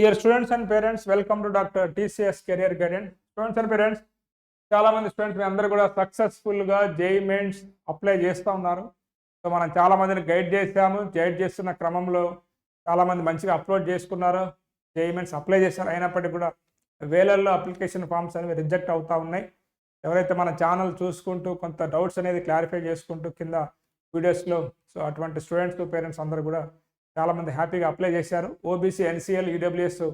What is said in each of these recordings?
Dear students and parents welcome to doctor TCS career guidance students and parents చాలా మంది students మీ అందరూ కూడా సక్సెస్ఫుల్గా జేఈ మెయిన్స్ అప్లై చేస్తూ ఉన్నారు. సో మనం చాలా మందిని గైడ్ చేసాము గైడ్ చేస్తున్న క్రమంలో చాలా మంది మంచిగా అప్లోడ్ చేసుకున్నారు. జేఈ మెయిన్స్ అప్లై చేశారు అయినప్పటికీ కూడా వేలల్లో అప్లికేషన్ ఫామ్స్ అనేవి రిజెక్ట్ అవుతూ ఉన్నాయి. ఎవరైతే మన ఛానల్ చూసుకుంటూ కొంత డౌట్స్ అనేది క్లారిఫై చేసుకుంటూ కింద వీడియోస్లో సో అటువంటి స్టూడెంట్స్ పేరెంట్స్ అందరూ కూడా చాలామంది హ్యాపీగా అప్లై చేశారు. ఓబీసీ ఎన్సీఎల్ ఈడబ్ల్యూఎస్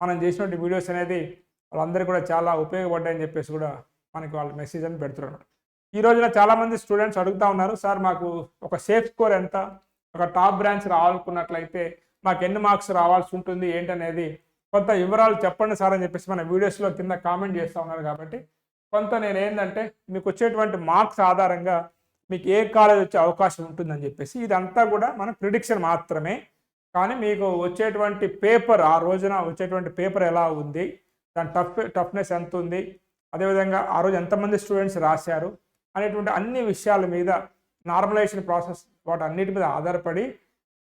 మనం చేసినటువంటి వీడియోస్ అనేది వాళ్ళందరూ కూడా చాలా ఉపయోగపడ్డాయని చెప్పేసి కూడా మనకి వాళ్ళు మెసేజ్ అని పెడుతున్నారు. ఈ రోజున చాలామంది స్టూడెంట్స్ అడుగుతా ఉన్నారు సార్ మాకు ఒక సేఫ్ స్కోర్ ఎంత? ఒక టాప్ బ్రాంచ్ రావాలనుకున్నట్లయితే మాకు ఎన్ని మార్క్స్ రావాల్సి ఉంటుంది? ఏంటనేది? కొంత వివరాలు చెప్పండి సార్ అని చెప్పేసి మన వీడియోస్లో కింద కామెంట్ చేస్తూ ఉన్నారు కాబట్టి కొంత నేను ఏంటంటే మీకు వచ్చేటువంటి మార్క్స్ ఆధారంగా మీకు ఏ కాలేజ్ వచ్చే అవకాశం ఉంటుందని చెప్పేసి ఇదంతా కూడా మన ప్రిడిక్షన్ మాత్రమే కానీ మీకు వచ్చేటువంటి పేపర్ ఆ రోజున వచ్చేటువంటి పేపర్ ఎలా ఉంది? దాని టఫ్ టఫ్నెస్ ఎంత ఉంది? అదేవిధంగా ఆ రోజు ఎంతమంది స్టూడెంట్స్ రాశారు? అనేటువంటి అన్ని విషయాల మీద నార్మలైజేషన్ ప్రాసెస్ వాటి అన్నిటి మీద ఆధారపడి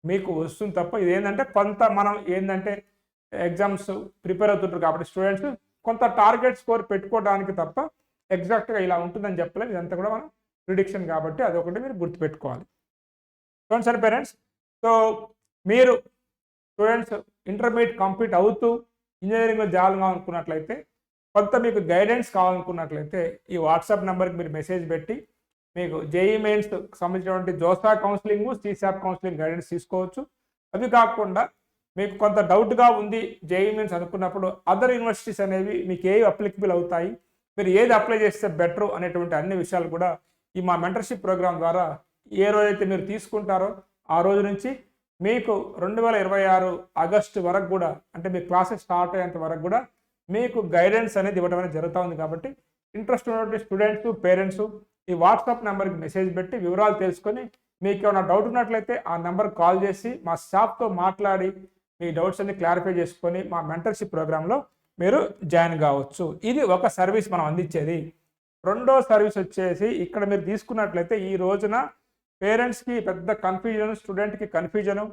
మీకు వస్తుంది తప్ప ఇదేంటంటే కొంత మనం ఏంటంటే ఎగ్జామ్స్ ప్రిపేర్ అవుతుంటారు కాబట్టి స్టూడెంట్స్ కొంత టార్గెట్ స్కోర్ పెట్టుకోవడానికి తప్ప ఎగ్జాక్ట్గా ఇలా ఉంటుందని చెప్పలేదు ఇదంతా కూడా మనం ప్రిడిక్షన్ కాబట్టి అదొకటి మీరు గుర్తుపెట్టుకోవాలి. చూడండి సార్ పేరెంట్స్ సో మీరు స్టూడెంట్స్ ఇంటర్మీడియట్ కంప్లీట్ అవుతూ ఇంజనీరింగ్లో జాయిన్ కావాలనుకున్నట్లయితే కొంత మీకు గైడెన్స్ కావాలనుకున్నట్లయితే ఈ వాట్సాప్ నెంబర్కి మీరు మెసేజ్ పెట్టి మీకు జేఈ మెయిన్స్ సంబంధించినటువంటి JoSAA counselling CSAB counselling guidance తీసుకోవచ్చు. అవి కాకుండా మీకు కొంత డౌట్గా ఉంది జేఈ మెయిన్స్ అనుకున్నప్పుడు అదర్ యూనివర్సిటీస్ అనేవి మీకు ఏవి అప్లికబుల్ అవుతాయి మీరు ఏది అప్లై చేస్తే బెటర్ అనేటువంటి అన్ని విషయాలు కూడా ఈ మా మెంటర్షిప్ ప్రోగ్రామ్ ద్వారా ఏ రోజైతే మీరు తీసుకుంటారో ఆ రోజు నుంచి మీకు రెండు వేల ఇరవై ఆరు ఆగస్టు వరకు కూడా అంటే మీ క్లాసెస్ స్టార్ట్ అయ్యేంత వరకు కూడా మీకు గైడెన్స్ అనేది ఇవ్వడం అనేది జరుగుతూ ఉంది కాబట్టి ఇంట్రెస్ట్ ఉన్నటువంటి స్టూడెంట్స్ పేరెంట్స్ ఈ వాట్సాప్ నెంబర్కి మెసేజ్ పెట్టి వివరాలు తెలుసుకొని మీకు ఏమైనా డౌట్ ఉన్నట్లయితే ఆ నెంబర్ కాల్ చేసి మా స్టాఫ్తో మాట్లాడి మీ డౌట్స్ అన్ని క్లారిఫై చేసుకొని మా మెంటర్షిప్ ప్రోగ్రాంలో మీరు జాయిన్ కావచ్చు. ఇది ఒక సర్వీస్ మనం అందించేది. రెండో సర్వీస్ వచ్చేసి ఇక్కడ మీరు తీసుకున్నట్లయితే ఈ రోజున పేరెంట్స్కి పెద్ద కన్ఫ్యూజన్ స్టూడెంట్కి కన్ఫ్యూజను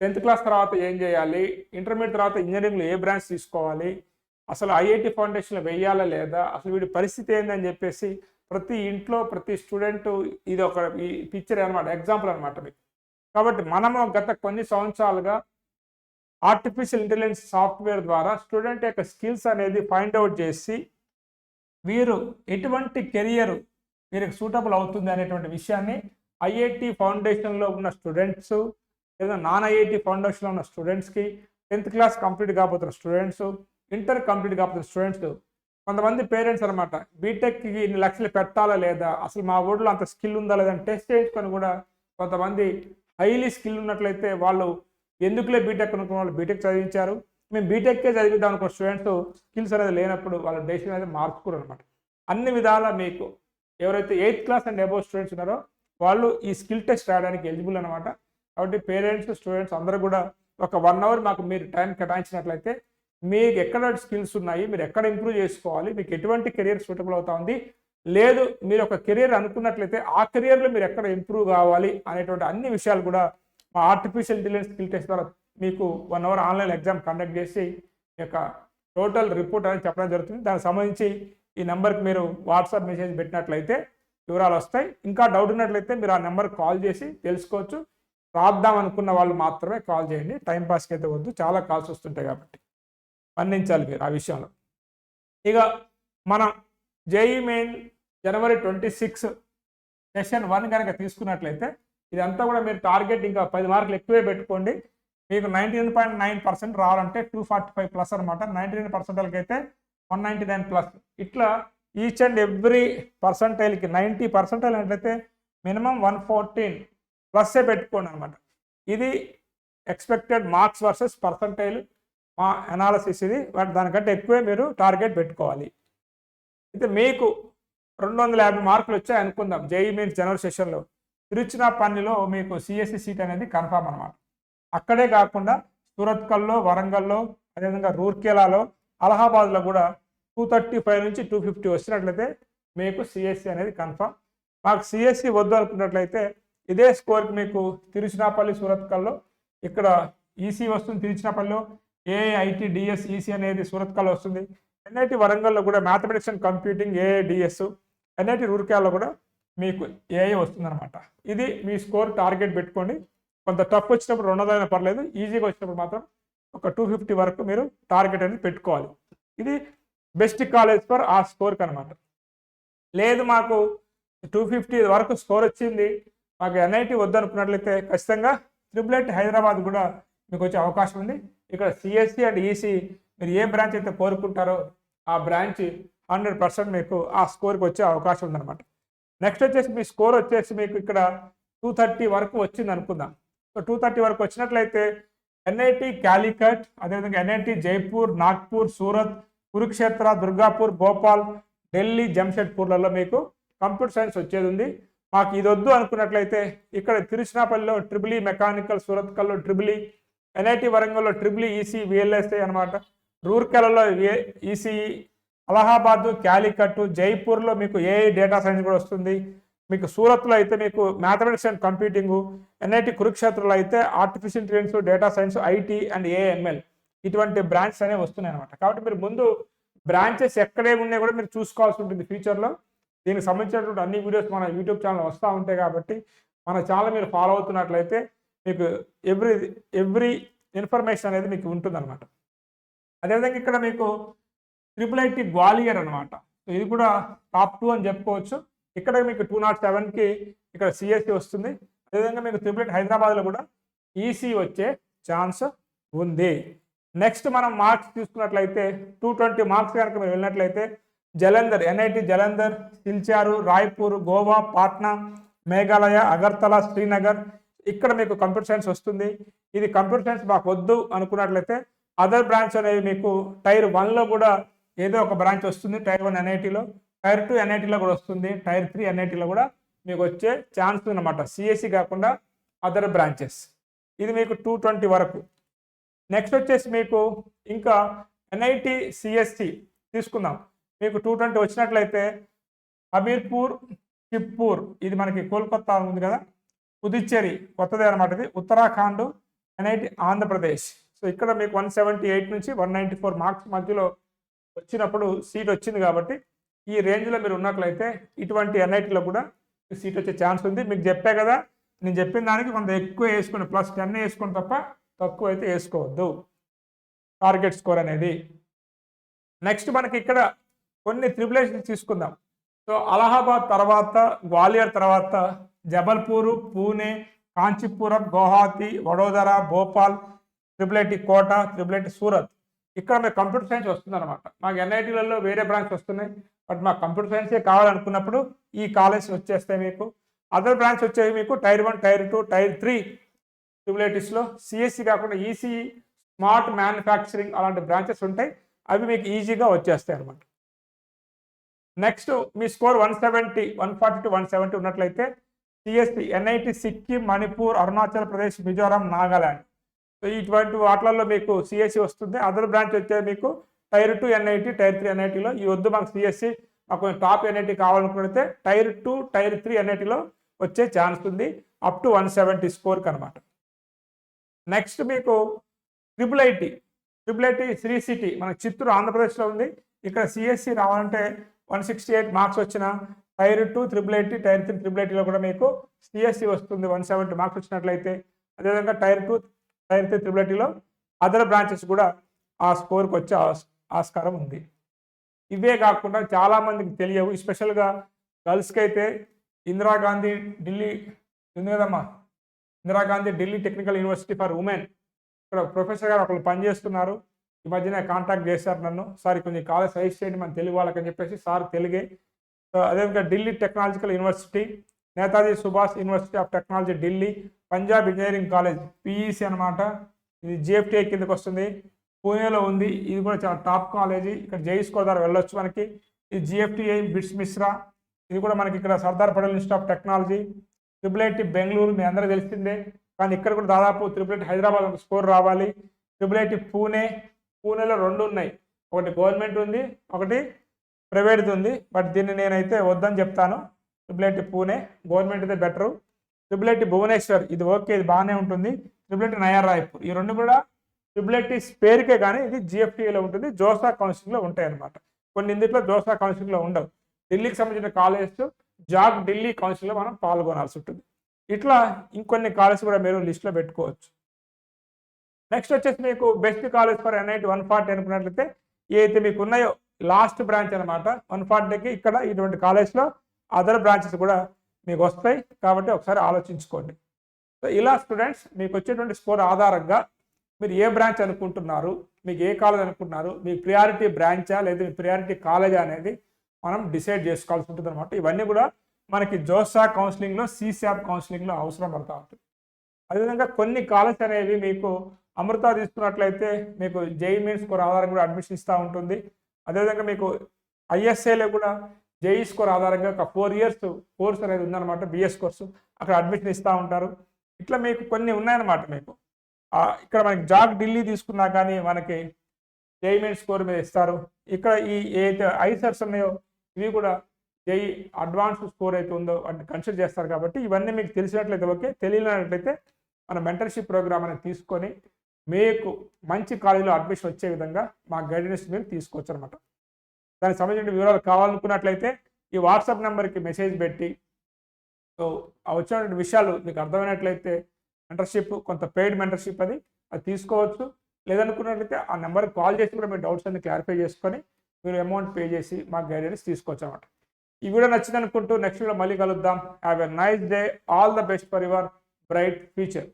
టెన్త్ క్లాస్ తర్వాత ఏం చేయాలి? ఇంటర్మీడియట్ తర్వాత ఇంజనీరింగ్లో ఏ బ్రాంచ్ తీసుకోవాలి? అసలు ఐఐటి ఫౌండేషన్లో వెయ్యాలా లేదా? అసలు వీడి పరిస్థితి ఏందని చెప్పేసి ప్రతి ఇంట్లో ప్రతి స్టూడెంట్ ఇది ఒక ఈ పిక్చర్ అనమాట ఎగ్జాంపుల్ అనమాట మీకు కాబట్టి మనము గత కొన్ని సంవత్సరాలుగా ఆర్టిఫిషియల్ ఇంటెలిజెన్స్ సాఫ్ట్వేర్ ద్వారా స్టూడెంట్ యొక్క స్కిల్స్ అనేది ఫైండ్ అవుట్ చేసి వీరు ఎటువంటి కెరియర్ వీరికి సూటబుల్ అవుతుంది అనేటువంటి విషయాన్ని ఐఐటి ఫౌండేషన్లో ఉన్న స్టూడెంట్స్ లేదా నాన్ ఐఐటి ఫౌండేషన్లో ఉన్న స్టూడెంట్స్కి టెన్త్ క్లాస్ కంప్లీట్ కాబోతున్న స్టూడెంట్స్ ఇంటర్ కంప్లీట్ కాబోతున్న స్టూడెంట్స్ కొంతమంది పేరెంట్స్ అనమాట బీటెక్కి ఇన్ని లక్షలు పెట్టాలా లేదా? అసలు మా ఊళ్ళో అంత స్కిల్ ఉందా లేదా? అని టెస్ట్ చేయించుకొని కూడా కొంతమంది హైలీ స్కిల్ ఉన్నట్లయితే వాళ్ళు ఎందుకులే బీటెక్ అనుకున్న వాళ్ళు బీటెక్ చదివించారు? మేము బీటెక్కే చదివిద్దాం అనుకున్న స్టూడెంట్స్ స్కిల్స్ అనేది లేనప్పుడు వాళ్ళ డెసిషన్ అనేది మార్చుకోరు అనమాట అన్ని విధాల మీకు ఎవరైతే eighth class and above students ఉన్నారో వాళ్ళు ఈ స్కిల్ టెస్ట్ రాయడానికి ఎలిజిబుల్ అనమాట కాబట్టి పేరెంట్స్ స్టూడెంట్స్ అందరూ కూడా ఒక వన్ అవర్ మాకు మీరు టైం కేటాయించినట్లయితే మీకు ఎక్కడ స్కిల్స్ ఉన్నాయి మీరు ఎక్కడ ఇంప్రూవ్ చేసుకోవాలి మీకు ఎటువంటి కెరియర్ సూటబుల్ అవుతా ఉంది లేదు మీరు ఒక కెరియర్ అనుకున్నట్లయితే ఆ కెరియర్లో మీరు ఎక్కడ ఇంప్రూవ్ కావాలి అనేటువంటి అన్ని విషయాలు కూడా మా ఆర్టిఫిషియల్ ఇంటెలిజెన్స్ స్కిల్ టెస్ట్ ద్వారా మీకు one hour online exam conduct చేసి యొక్క టోటల్ రిపోర్ట్ అనేది చెప్పడం జరుగుతుంది. దానికి సంబంధించి ఈ నెంబర్కి మీరు వాట్సాప్ మెసేజ్ పెట్టినట్లయితే వివరాలు వస్తాయి. ఇంకా డౌట్ ఉన్నట్లయితే మీరు ఆ నెంబర్కి కాల్ చేసి తెలుసుకోవచ్చు. రాద్దాం అనుకున్న వాళ్ళు మాత్రమే కాల్ చేయండి. టైంపాస్కి అయితే వద్దు. చాలా కాల్స్ వస్తుంటాయి కాబట్టి. మన్నించాలి మీరు ఆ విషయంలో. ఇక మనం JEE main January twenty six session one కనుక తీసుకున్నట్లయితే ఇదంతా కూడా మీరు టార్గెట్ ఇంకా పది మార్కులు ఎక్కువే పెట్టుకోండి. మీకు నైంటీ పాయింట్ నైన్ పర్సెంట్ రావాలంటే టూ ఫార్టీ ఫైవ్ ప్లస్ అనమాట నైంటీ నైన్ పర్సెంట్ అయితే వన్ నైంటీ నైన్ ప్లస్ ఇట్లా ఈచ్ అండ్ ఎవ్రీ పర్సంటైల్కి నైంటీ పర్సంటైల్ అంటే మినిమం వన్ ఫోర్టీన్ ప్లస్సే పెట్టుకోండి అనమాట ఇది ఎక్స్పెక్టెడ్ మార్క్స్ వర్సెస్ పర్సంటైల్ మా అనాలసిస్ ఇది. బట్ దానికంటే ఎక్కువే మీరు టార్గెట్ పెట్టుకోవాలి. అయితే మీకు రెండు వందల యాభై మార్కులు వచ్చాయి అనుకుందాం. జేఈ మీన్స్ జనరల్ సెషన్లో. తిరుచినాపల్లిలో మీకు సిఎస్సి సీట్ అనేది కన్ఫామ్ అనమాట అక్కడే కాకుండా సూరత్కల్లో వరంగల్లో అదేవిధంగా రూర్కేలాలో అలహాబాద్లో కూడా టూ థర్టీ ఫైవ్ నుంచి టూ ఫిఫ్టీ వచ్చినట్లయితే మీకు సిఎస్సి అనేది కన్ఫామ్ మాకు సిఎస్సి వద్దు అనుకున్నట్లయితే ఇదే స్కోర్కి మీకు తిరుచినాపల్లి సూరత్కల్లో ఇక్కడ ఈసీ వస్తుంది తిరుచినాపల్లిలో ఏఐటి డిఎస్ ఈసీ అనేది సూరత్కల్లో వస్తుంది. ఎన్ఐటి వరంగల్లో కూడా mathematics and computing AIDS NIT రూర్క్యాల్లో కూడా మీకు ఏఐ వస్తుందన్నమాట. ఇది మీ స్కోర్ టార్గెట్ పెట్టుకోండి. కొంత టఫ్ వచ్చినప్పుడు రెండు పర్లేదు ఈజీగా వచ్చినప్పుడు మాత్రం ఒక టూ ఫిఫ్టీ వరకు మీరు టార్గెట్ అనేది పెట్టుకోవాలి. ఇది బెస్ట్ కాలేజ్ ఫర్ ఆ స్కోర్కి అనమాట లేదు మాకు టూ ఫిఫ్టీ వరకు స్కోర్ వచ్చింది. మాకు ఎన్ఐటి వద్దనుకున్నట్లయితే ఖచ్చితంగా ట్రిపుల్ ఎయిట్ హైదరాబాద్ కూడా మీకు వచ్చే అవకాశం ఉంది. ఇక్కడ సిఎస్సి అండ్ ఈసీ మీరు ఏ బ్రాంచ్ అయితే కోరుకుంటారో ఆ బ్రాంచ్ హండ్రెడ్ పర్సెంట్ మీకు ఆ స్కోర్కి వచ్చే అవకాశం ఉందన్నమాట. నెక్స్ట్ వచ్చేసి మీ స్కోర్ వచ్చేసి మీకు ఇక్కడ టూ థర్టీ వరకు వచ్చింది అనుకుందాం. సో టూ థర్టీ వరకు వచ్చినట్లయితే ఎన్ఐటి క్యాలికట్ అదేవిధంగా ఎన్ఐటి జైపూర్ నాగ్పూర్ సూరత్ కురుక్షేత్ర దుర్గాపూర్ భోపాల్ ఢిల్లీ జంషెడ్పూర్లలో మీకు కంప్యూటర్ సైన్స్ వచ్చేది ఉంది మాకు ఇది వద్దు అనుకున్నట్లయితే ఇక్కడ తిరుచినాపల్లిలో ట్రిబుల్ మెకానికల్ సూరత్ కల్లో ట్రిబుల్ ఎన్ఐటి వరంగల్లో ట్రిబుల్ ఈసీ విఎల్ఎస్ఐ అనమాట రూర్కెలలో ఈసీఈ అలహాబాద్ క్యాలికట్ జైపూర్లో మీకు ఏఐ డేటా సైన్స్ కూడా వస్తుంది. మీకు సూరత్లో అయితే మీకు మ్యాథమెటిక్స్ అండ్ కంప్యూటింగ్ ఎన్ఐటి కురుక్షేత్రలో అయితే artificial intelligence data science IT and AML ఇటువంటి బ్రాంచెస్ అనేవి వస్తున్నాయి అనమాట కాబట్టి మీరు ముందు బ్రాంచెస్ ఎక్కడే ఉన్నాయి కూడా మీరు చూసుకోవాల్సి ఉంటుంది ఫ్యూచర్లో. దీనికి సంబంధించినటువంటి అన్ని వీడియోస్ మన యూట్యూబ్ ఛానల్ వస్తూ ఉంటాయి కాబట్టి మన ఛానల్ మీరు ఫాలో అవుతున్నట్లయితే మీకు ఎవ్రీ ఎవ్రీ ఇన్ఫర్మేషన్ అనేది మీకు ఉంటుందన్నమాట. అదేవిధంగా ఇక్కడ మీకు ట్రిపుల్ ఐటీ గ్వాలియర్ అనమాట ఇది కూడా టాప్ టూ అని చెప్పుకోవచ్చు. ఇక్కడ మీకు టూ నాట్ సెవెన్కి ఇక్కడ సిఎస్సి వస్తుంది. అదేవిధంగా మీకు ట్రిపుల్ ఐటీ హైదరాబాద్లో కూడా ఈసీ వచ్చే ఛాన్స్ ఉంది. నెక్స్ట్ మనం మార్క్స్ తీసుకున్నట్లయితే టూ ట్వంటీ మార్క్స్ కనుక మీరు వెళ్ళినట్లయితే జలంధర్ ఎన్ఐటి జలంధర్ సిల్చారు రాయ్పూర్ గోవా పాట్నా మేఘాలయ అగర్తల శ్రీనగర్. ఇక్కడ మీకు కంప్యూటర్ సైన్స్ వస్తుంది. ఇది కంప్యూటర్ సైన్స్ మాకు వద్దు అనుకున్నట్లయితే అదర్ బ్రాంచ్ అనేవి మీకు టైర్ వన్లో కూడా ఏదో ఒక బ్రాంచ్ వస్తుంది టైర్ వన్ ఎన్ఐటీలో టైర్ టూ ఎన్ఐటీలో కూడా వస్తుంది. టైర్ త్రీ ఎన్ఐటీలో కూడా మీకు వచ్చే ఛాన్స్ ఉందన్నమాట సిఎస్సి కాకుండా అదర్ బ్రాంచెస్ ఇది మీకు టూ ట్వంటీ వరకు. నెక్స్ట్ వచ్చేసి మీకు ఇంకా ఎన్ఐటి సిఎస్టి తీసుకుందాం. మీకు టూ ట్వంటీ వచ్చినట్లయితే హమీర్పూర్ చిప్పూర్ ఇది మనకి కోల్కత్తా ఉంది కదా పుదుచ్చేరి కొత్తదే అనమాట ఇది. ఉత్తరాఖండ్ ఎన్ఐటి ఆంధ్రప్రదేశ్ సో ఇక్కడ మీకు వన్ సెవెంటీ ఎయిట్ నుంచి వన్ నైంటీ ఫోర్ మార్క్స్ మధ్యలో వచ్చినప్పుడు సీట్ వచ్చింది కాబట్టి ఈ రేంజ్లో మీరు ఉన్నట్లయితే ఇటువంటి ఎన్ఐటీలో కూడా సీట్ వచ్చే ఛాన్స్ ఉంది. మీకు చెప్పే కదా నేను చెప్పిన దానికి కొంత ఎక్కువ వేసుకుని ప్లస్ టెన్ వేసుకుని తప్ప తక్కువ అయితే వేసుకోవద్దు. టార్గెట్ స్కోర్ అనేది. నెక్స్ట్ మనకి ఇక్కడ కొన్ని త్రిబులేషన్ తీసుకుందాం. సో అలహాబాద్ తర్వాత గ్వాలియర్ తర్వాత జబల్పూర్ పూణే కాంచీపురం గౌహాతి వడోదర భోపాల్ త్రిబులేటి కోట త్రిబులేటి సూరత్ ఇక్కడ మీకు కంప్యూటర్ సైన్స్ వస్తుంది అనమాట మాకు ఎన్ఐటీలలో వేరే బ్రాంచ్ వస్తున్నాయి. బట్ మాకు కంప్యూటర్ సైన్సే కావాలనుకున్నప్పుడు ఈ కాలేజ్ వచ్చేస్తాయి మీకు. అదర్ బ్రాంచ్ వచ్చేవి మీకు tier one tier two tier three ట్రిబులైటిస్లో CSE కాకుండా ఈసీ స్మార్ట్ మ్యానుఫ్యాక్చరింగ్ అలాంటి బ్రాంచెస్ ఉంటాయి. అవి మీకు ఈజీగా వచ్చేస్తాయి అనమాట next me score one seventy one forty to one seventy ఉన్నట్లయితే CSE NIT Sikkim Manipur Arunachal Pradesh Mizoram Nagaland so ఇటువంటి వాటిలలో మీకు సిఎస్సి వస్తుంది. అదర్ బ్రాంచ్ వచ్చే మీకు tier two NIT tier three ఎన్ఐటీలో ఈ వద్దు మాకు సిఎస్సి మాకు టాప్ ఎన్ఐటి కావాలనుకుంటే టైర్ టూ టైర్ త్రీ ఎన్ఐటీలో వచ్చే ఛాన్స్ ఉంది. అప్ టు వన్ సెవెంటీ స్కోర్కి అనమాట నెక్స్ట్ మీకు triple IT triple IT Sri City మన చిత్తూరు ఆంధ్రప్రదేశ్లో ఉంది. ఇక్కడ సిఎస్సి రావాలంటే వన్ సిక్స్టీ ఎయిట్ మార్క్స్ వచ్చిన tier two triple IT tier three triple ఎయిటీలో కూడా మీకు సిఎస్సి వస్తుంది. వన్ సెవెంటీ మార్క్స్ వచ్చినట్లయితే అదేవిధంగా tier two tier three triple ఎయిటీలో other branches కూడా ఆ స్కోర్కి వచ్చే ఆస్- ఆస్కారం ఉంది. ఇవే కాకుండా చాలామందికి తెలియవు. స్పెషల్గా గర్ల్స్కి అయితే ఇందిరాగాంధీ ఢిల్లీ ఉంది కదమ్మా Indira Gandhi Delhi technical university for women. ఇక్కడ ప్రొఫెసర్ గారు ఒకళ్ళు పనిచేస్తున్నారు. ఈ మధ్యన కాంటాక్ట్ చేశారు నన్ను. సార్ కొంచెం కాలేజ్ సజెస్ట్ చేయండి మన తెలుగు వాళ్ళకని చెప్పేసి సార్ తెలుగే. సో అదేవిధంగా Delhi technological university Netaji Subhash university of technology Delhi Punjab engineering college PEC అనమాట ఇది జిఎఫ్టీఐ కిందకి వస్తుంది. పూణేలో ఉంది. ఇది కూడా చాలా టాప్ కాలేజీ. ఇక్కడ జైస్కో ద్వారా వెళ్ళొచ్చు మనకి. ఇది జిఎఫ్టీఐ బిట్స్ మిశ్రా. ఇది కూడా మనకి ఇక్కడ Sardar Patel institute of technology. Triple IT Bengaluru మీ అందరికీ తెలిసిందే. కానీ ఇక్కడ కూడా దాదాపు ట్రిపుల్ ఐటీ హైదరాబాద్ ఒక స్కోర్ రావాలి. ట్రిపుల్ ఐటీ పూణే పూణేలో రెండు ఉన్నాయి. ఒకటి గవర్నమెంట్ ఉంది ఒకటి ప్రైవేట్ది ఉంది. బట్ దీన్ని నేనైతే వద్దని చెప్తాను. ట్రిపుల్ ఐటీ పూణే గవర్నమెంట్ అయితే బెటరు. ట్రిపుల్ ఐటీ భువనేశ్వర్ ఇది ఓకే ఇది బాగానే ఉంటుంది. ట్రిపుల్ ఐటీ నయా రాయ్పూర్ ఈ రెండు కూడా ట్రిబులైటిస్ పేరుకే కానీ ఇది జిఎఫ్టీలో ఉంటుంది. జోసా కౌన్సిలింగ్లో ఉంటాయి అన్నమాట కొన్ని ఇందులో జోసా కౌన్సిలింగ్లో ఉండవు. ఢిల్లీకి సంబంధించిన కాలేజెస్ జాగ్ ఢిల్లీ కౌన్సిల్లో మనం పాల్గొనాల్సి ఉంటుంది. ఇట్లా ఇంకొన్ని కాలేజ్ కూడా మీరు లిస్ట్లో పెట్టుకోవచ్చు. నెక్స్ట్ వచ్చేసి మీకు best college for NIT one forty అనుకున్నట్లయితే ఏదైతే మీకు ఉన్నాయో లాస్ట్ బ్రాంచ్ అనమాట వన్ ఫార్టీకి ఇక్కడ ఇటువంటి కాలేజ్లో అదర్ బ్రాంచెస్ కూడా మీకు వస్తాయి. కాబట్టి ఒకసారి ఆలోచించుకోండి. సో ఇలా స్టూడెంట్స్ మీకు వచ్చేటువంటి స్కోర్ ఆధారంగా మీరు ఏ బ్రాంచ్ అనుకుంటున్నారు మీకు ఏ కాలేజ్ అనుకుంటున్నారు మీ ప్రియారిటీ బ్రాంచా లేదా మీ ప్రియారిటీ కాలేజా అనేది మనం డిసైడ్ చేసుకోవాల్సి ఉంటుంది అనమాట ఇవన్నీ కూడా మనకి జోసా కౌన్సిలింగ్లో సిశాప్ కౌన్సిలింగ్లో అవసరం పడుతూ ఉంటుంది. అదేవిధంగా కొన్ని కాలేజ్ అనేవి మీకు అమృత తీసుకున్నట్లయితే మీకు జేఈ మెయిన్ స్కోర్ ఆధారంగా కూడా అడ్మిషన్ ఇస్తూ ఉంటుంది. అదేవిధంగా మీకు ఐఎస్ఏలో కూడా జేఈ స్కోర్ ఆధారంగా ఒక ఫోర్ ఇయర్స్ కోర్స్ అనేది ఉందన్నమాట బిఎస్ కోర్సు. అక్కడ అడ్మిషన్ ఇస్తూ ఉంటారు. ఇట్లా మీకు కొన్ని ఉన్నాయన్నమాట మీకు. ఇక్కడ మనకి జాగ్ ఢిల్లీ తీసుకున్నా కానీ మనకి జేఈ మెయిన్ స్కోర్ మీద ఇస్తారు. ఇక్కడ ఈ ఏదైతే ఐసర్స్ ఉన్నాయో ఇవి కూడా జేఈ అడ్వాన్స్ స్కోర్ అయితే ఉందో వాటిని కన్సిడర్ చేస్తారు కాబట్టి ఇవన్నీ మీకు తెలిసినట్లయితే ఓకే. తెలియనట్లయితే మన మెంటర్షిప్ ప్రోగ్రామ్ అనేది తీసుకొని మీకు మంచి కాలేజీలో అడ్మిషన్ వచ్చే విధంగా మా గైడెన్స్ మీరు తీసుకోవచ్చు అనమాట దానికి సంబంధించిన వివరాలు కావాలనుకున్నట్లయితే ఈ వాట్సాప్ నెంబర్కి మెసేజ్ పెట్టి సో వచ్చినటువంటి విషయాలు మీకు అర్థమైనట్లయితే మెంటర్షిప్ కొంత పెయిడ్ మెంటర్షిప్ అది అది తీసుకోవచ్చు. లేదనుకున్నట్లయితే ఆ నెంబర్కి కాల్ చేసి కూడా మీ డౌట్స్ అన్ని క్లారిఫై చేసుకొని మీరు అమౌంట్ పే చేసి మా గైడెన్స్ తీసుకోవచ్చు అనమాట ఈ వీడియో నచ్చింది అనుకుంటూ నెక్స్ట్ వీడియో మళ్ళీ కలుద్దాం. Have a nice day all the best for your bright future